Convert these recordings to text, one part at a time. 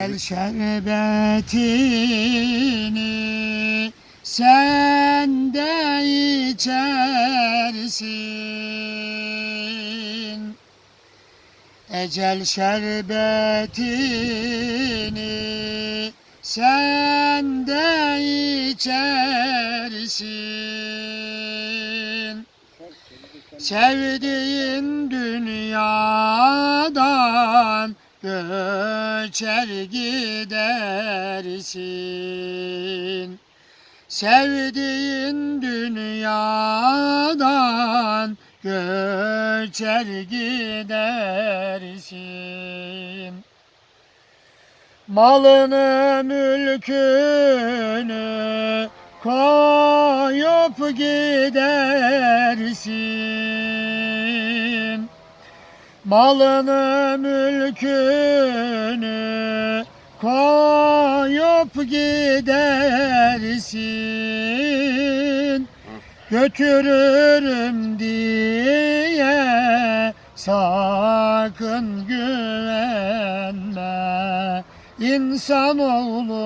El şerbetini sen de içersin. Ecel şerbetini sen de içersin. Sevdiğin dünyadan göçer gidersin. Sevdiğin dünyadan göçer gidersin. Malını mülkünü koyup gidersin. Malını mülkünü koyup gidersin. Götürürüm diye sakın güvenme. İnsanoğlu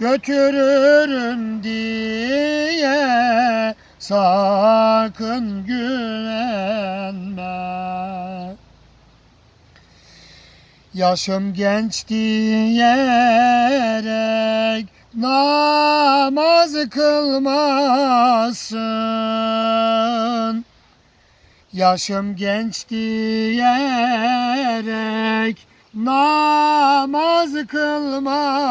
götürürüm diye sakın güvenme. Yaşım genç diyerek namaz kılmazsın. Yaşım genç diyerek namaz kılmazsın.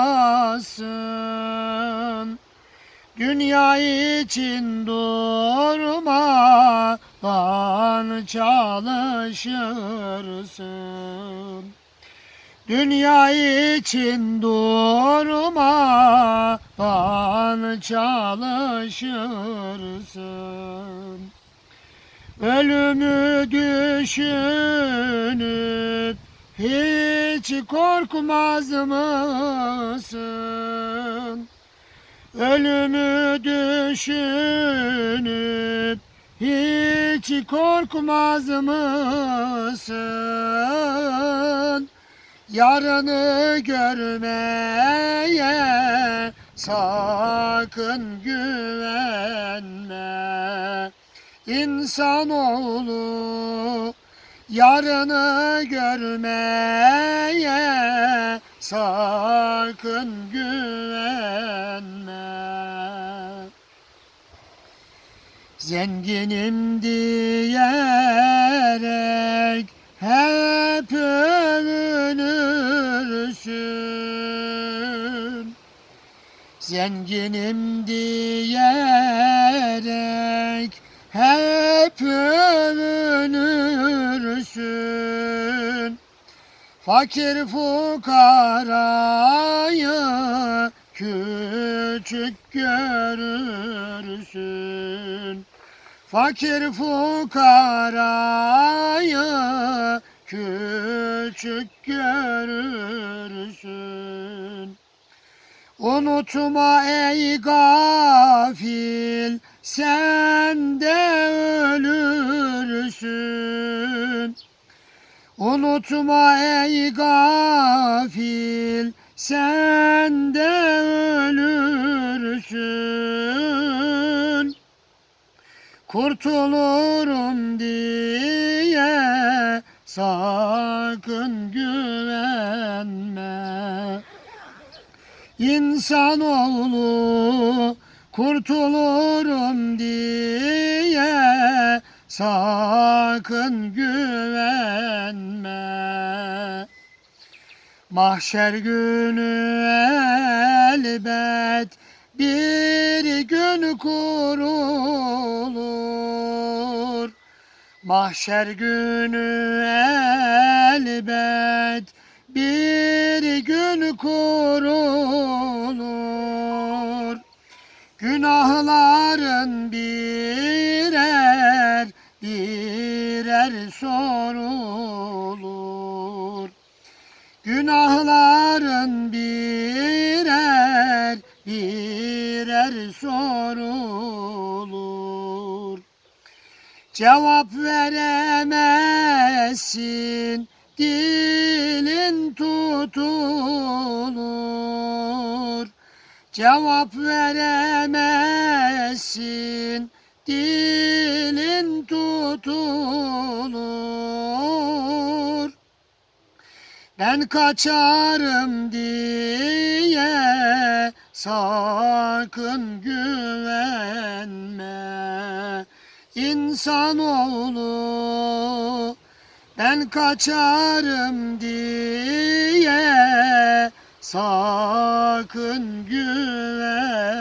Dünya için durmadan çalışırsın. Dünya için durmadan çalışırsın. Ölümü düşünüp hiç korkmaz mısın? Ölümü düşünüp hiç korkmaz mısın? Yarını görmeye sakın güvenme. İnsanoğlu yarını görmeye sakın güvenme. Zenginim diyerek hep övünürsün. Zenginim diyerek hep övünürsün. Fakir fukarayı küçük görürsün. Fakir fukarayı küçük görürsün. Unutma ey gafil sen de ölürsün. Unutma ey gafil sen de ölürsün. Kurtulurum diye sakın güvenme. İnsanoğlu kurtulurum diye sakın güvenme. Mahşer günü elbet bir gün kurulur. Mahşer günü elbet bir gün kurulur. Günahların birer birer sorulur. Günahların Cevap veremezsin dilin tutulur. Cevap veremezsin dilin tutulur. Ben kaçarım diye sakın güvenme İnsanoğlu. Ben kaçarım diye sakın güvenme